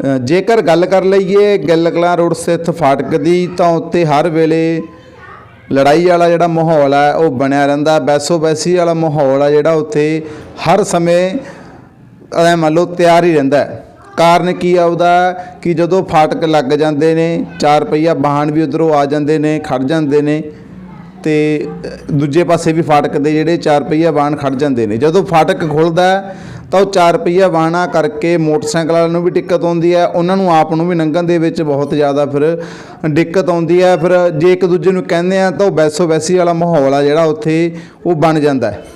ਜੇਕਰ ਗੱਲ ਕਰ ਲਈਏ ਗਿੱਲ ਕਲਾਂ ਰੋਡ ਸਥਿਤ ਫਾਟਕ ਦੀ, ਤਾਂ ਉੱਤੇ ਹਰ ਵੇਲੇ ਲੜਾਈ ਵਾਲਾ ਜਿਹੜਾ ਮਾਹੌਲ ਹੈ ਉਹ ਬਣਿਆ ਰਹਿੰਦਾ। ਬੈਸੋ ਬੈਸੀ ਵਾਲਾ ਮਾਹੌਲ ਆ ਜਿਹੜਾ ਉੱਥੇ ਹਰ ਸਮੇਂ, ਐ ਮੰਨ ਲਓ, ਤਿਆਰ ਹੀ ਰਹਿੰਦਾ ਕਾਰਨ ਕੀ ਆ ਉਹਦਾ? ਕਿ ਜਦੋਂ ਫਾਟਕ ਲੱਗ ਜਾਂਦੇ ਨੇ, ਚਾਰ ਪਹੀਆ ਵਾਹਨ ਵੀ ਉਧਰੋਂ ਆ ਜਾਂਦੇ ਨੇ ਖੜ ਜਾਂਦੇ ਨੇ, ਤੇ ਦੂਜੇ ਪਾਸੇ ਵੀ ਫਾਟਕ ਦੇ ਜਿਹੜੇ ਚਾਰ ਪਹੀਆ ਵਾਹਨ ਖੜ ਜਾਂਦੇ ਨੇ। ਜਦੋਂ ਫਾਟਕ ਖੁੱਲਦਾ ਤਾਂ ਉਹ ਚਾਰ ਪਹੀਆ ਵਾਹਨਾਂ ਕਰਕੇ ਮੋਟਰਸਾਈਕਲ ਵਾਲਿਆਂ ਨੂੰ ਵੀ ਦਿੱਕਤ ਆਉਂਦੀ ਹੈ, ਉਹਨਾਂ ਨੂੰ ਆਪ ਨੂੰ ਵੀ ਲੰਘਣ ਦੇ ਵਿੱਚ ਬਹੁਤ ਜ਼ਿਆਦਾ ਫਿਰ ਦਿੱਕਤ ਆਉਂਦੀ ਹੈ। ਫਿਰ ਜੇ ਇੱਕ ਦੂਜੇ ਨੂੰ ਕਹਿੰਦੇ ਆ ਤਾਂ ਉਹ ਬੈਸੋ ਵੈਸੀ ਵਾਲਾ ਮਾਹੌਲ ਆ ਜਿਹੜਾ ਉੱਥੇ ਉਹ ਬਣ ਜਾਂਦਾ ਹੈ।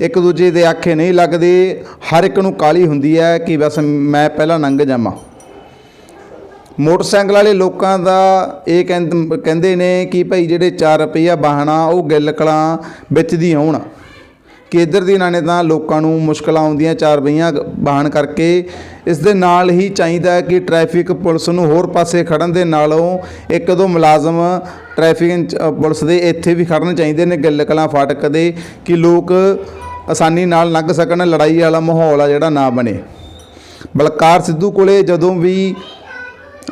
ਇੱਕ ਦੂਜੇ ਦੇ ਆਖੇ ਨਹੀਂ ਲੱਗਦੇ, ਹਰ ਇੱਕ ਨੂੰ ਕਾਲੀ ਹੁੰਦੀ ਹੈ ਕਿ ਬਸ ਮੈਂ ਪਹਿਲਾਂ ਲੰਘ ਜਾਵਾਂ। ਮੋਟਰਸਾਈਕਲ ਵਾਲੇ ਲੋਕਾਂ ਦਾ ਇਹ ਕਹਿੰਦ- ਕਹਿੰਦੇ ਨੇ ਕਿ ਭਾਈ ਜਿਹੜੇ 4 ਰੁਪਈਆ ਵਾਹਣਾ ਉਹ ਗਿੱਲ ਕਲਾਂ ਵਿੱਚ ਦੀ ਆਉਣ। ਕਿ ਇੱਧਰ ਦੀ ਇਹਨਾਂ ਨੇ ਤਾਂ ਲੋਕਾਂ ਨੂੰ ਮੁਸ਼ਕਲਾਂ ਆਉਂਦੀਆਂ 4 ਰੁਪਈਆ ਵਾਹਨ ਕਰਕੇ। ਇਸ ਦੇ ਨਾਲ ਹੀ ਚਾਹੀਦਾ ਕਿ ਟ੍ਰੈਫਿਕ ਪੁਲਿਸ ਨੂੰ ਹੋਰ ਪਾਸੇ ਖੜਨ ਦੇ ਨਾਲੋਂ ਇੱਕ ਦੋ ਮੁਲਾਜ਼ਮ ਟ੍ਰੈਫਿਕ ਪੁਲਿਸ ਦੇ ਇੱਥੇ ਵੀ ਖੜਨ ਚਾਹੀਦੇ ਨੇ, ਗਿੱਲ ਕਲਾਂ ਫਾਟਕ ਦੇ, ਕਿ ਲੋਕ ਆਸਾਨੀ ਨਾਲ ਲੰਘ ਸਕਣ, ਲੜਾਈ ਵਾਲਾ ਮਾਹੌਲ ਆ ਜਿਹੜਾ ਨਾ ਬਣੇ। ਬਲਕਾਰ ਸਿੱਧੂ ਕੋਲੇ ਜਦੋਂ ਵੀ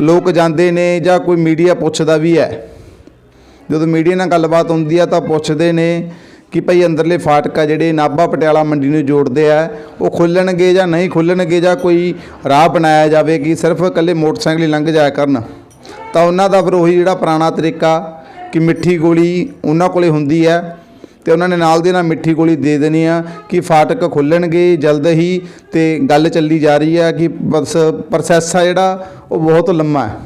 ਲੋਕ ਜਾਂਦੇ ਨੇ ਜਾਂ ਕੋਈ ਮੀਡੀਆ ਪੁੱਛਦਾ ਵੀ ਹੈ, ਜਦੋਂ ਮੀਡੀਆ ਨਾਲ ਗੱਲਬਾਤ ਹੁੰਦੀ ਆ ਤਾਂ ਪੁੱਛਦੇ ਨੇ ਕਿ ਭਈ ਅੰਦਰਲੇ ਫਾਟਕ ਆ ਜਿਹੜੇ ਨਾਭਾ ਪਟਿਆਲਾ ਮੰਡੀ ਨੂੰ ਜੋੜਦੇ ਆ, ਉਹ ਖੁੱਲਣਗੇ ਜਾਂ ਨਹੀਂ ਖੁੱਲਣਗੇ ਜਾਂ ਕੋਈ ਰਾਹ ਬਣਾਇਆ ਜਾਵੇ ਕਿ ਸਿਰਫ ਇਕੱਲੇ ਮੋਟਰਸਾਈਕਲ ਹੀ ਲੰਘ ਜਾਇਆ ਕਰਨ, ਤਾਂ ਉਹਨਾਂ ਦਾ ਫਿਰ ਉਹੀ ਜਿਹੜਾ ਪੁਰਾਣਾ ਤਰੀਕਾ ਕਿ ਮਿੱਠੀ ਗੋਲੀ ਉਹਨਾਂ ਕੋਲੇ ਹੁੰਦੀ ਹੈ ਤੇ ਉਹਨਾਂ ਨੇ ਨਾਲ ਦੇ ਨਾਲ ਮਿੱਠੀ ਗੋਲੀ ਦੇ ਦੇਣੀ ਆ ਕਿ ਫਾਟਕ ਖੁੱਲਣਗੇ ਜਲਦ ਹੀ ਤੇ ਗੱਲ ਚੱਲੀ ਜਾ ਰਹੀ ਹੈ ਕਿ ਬਸ ਪ੍ਰੋਸੈਸ ਆ ਜਿਹੜਾ, ਉਹ ਬਹੁਤ ਲੰਮਾ ਹੈ।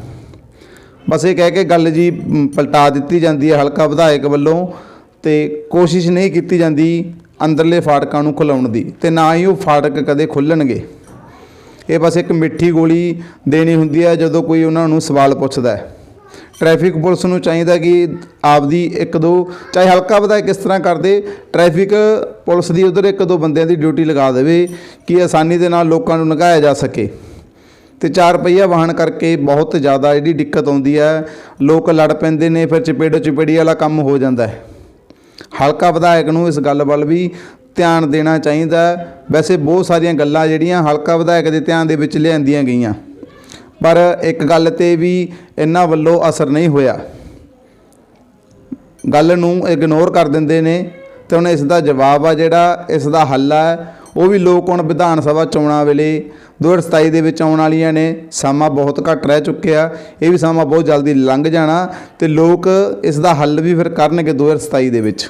ਬਸ ਇਹ ਕਹਿ ਕੇ ਗੱਲ ਜੀ ਪਲਟਾ ਦਿੱਤੀ ਜਾਂਦੀ ਹੈ ਹਲਕਾ ਵਿਧਾਇਕ ਵੱਲੋਂ ਤੇ ਕੋਸ਼ਿਸ਼ ਨਹੀਂ ਕੀਤੀ ਜਾਂਦੀ ਅੰਦਰਲੇ ਫਾਟਕਾਂ ਨੂੰ ਖੁਲਾਉਣ ਦੀ ਤੇ ਨਾ ਹੀ ਉਹ ਫਾਟਕ ਕਦੇ ਖੁੱਲਣਗੇ। ਇਹ ਬਸ ਇੱਕ ਮਿੱਠੀ ਗੋਲੀ ਦੇਣੀ ਹੁੰਦੀ ਹੈ ਜਦੋਂ ਕੋਈ ਉਹਨਾਂ ਨੂੰ ਸਵਾਲ ਪੁੱਛਦਾ ਹੈ। ਟ੍ਰੈਫਿਕ ਪੁਲਿਸ ਨੂੰ ਚਾਹੀਦਾ ਕਿ ਆਪਦੀ ਇੱਕ ਦੋ, ਚਾਹੇ ਹਲਕਾ ਵਿਧਾਇਕ ਕਿਸ ਤਰ੍ਹਾਂ ਕਰਦੇ ਟ੍ਰੈਫਿਕ ਪੁਲਿਸ ਦੀ ਉਧਰ ਇੱਕ ਦੋ ਬੰਦਿਆਂ ਦੀ ਡਿਊਟੀ ਲਗਾ ਦੇਵੇ ਕਿ ਆਸਾਨੀ ਦੇ ਨਾਲ ਲੋਕਾਂ ਨੂੰ ਲੰਘਾਇਆ ਜਾ ਸਕੇ। ਤੇ ਚਾਰ ਪਹੀਆ ਵਾਹਨ ਕਰਕੇ ਬਹੁਤ ਜ਼ਿਆਦਾ ਜਿਹੜੀ ਦਿੱਕਤ ਆਉਂਦੀ ਹੈ, ਲੋਕ ਲੜ ਪੈਂਦੇ ਨੇ, ਫਿਰ ਚਪੇੜੋ ਚਪੇੜੀ ਵਾਲਾ ਕੰਮ ਹੋ ਜਾਂਦਾ ਹੈ। ਹਲਕਾ ਵਿਧਾਇਕ ਨੂੰ ਇਸ ਗੱਲ ਵੱਲ ਵੀ ਧਿਆਨ ਦੇਣਾ ਚਾਹੀਦਾ। ਵੈਸੇ ਬਹੁਤ ਸਾਰੀਆਂ ਗੱਲਾਂ ਜਿਹੜੀਆਂ ਹਲਕਾ ਵਿਧਾਇਕ ਦੇ ਧਿਆਨ ਦੇ ਵਿੱਚ ਲਿਆਂਦੀਆਂ ਗਈਆਂ। ਪਰ ਇੱਕ ਗੱਲ ਤੇ ਵੀ ਇਹਨਾਂ ਵੱਲੋਂ ਅਸਰ ਨਹੀਂ ਹੋਇਆ। ਗੱਲ ਨੂੰ ਇਗਨੋਰ ਕਰ ਦਿੰਦੇ ਨੇ ਤੇ ਹੁਣ ਇਸ ਦਾ ਜਵਾਬ ਆ ਜਿਹੜਾ ਇਸ ਦਾ ਹੱਲ ਆ, ਉਹ ਵੀ ਲੋਕ ਹੁਣ ਵਿਧਾਨ ਸਭਾ ਚੋਣਾਂ ਵੇਲੇ 2027 ਦੇ ਵਿੱਚ ਆਉਣ ਵਾਲੀਆਂ ਨੇ। ਸਮਾਂ ਬਹੁਤ ਘੱਟ ਰਹਿ ਚੁੱਕਿਆ, ਇਹ ਵੀ ਸਮਾਂ ਬਹੁਤ ਜਲਦੀ ਲੰਘ ਜਾਣਾ ਤੇ ਲੋਕ ਇਸ ਦਾ ਹੱਲ ਵੀ ਫਿਰ ਕਰਨਗੇ 2027 ਦੇ ਵਿੱਚ।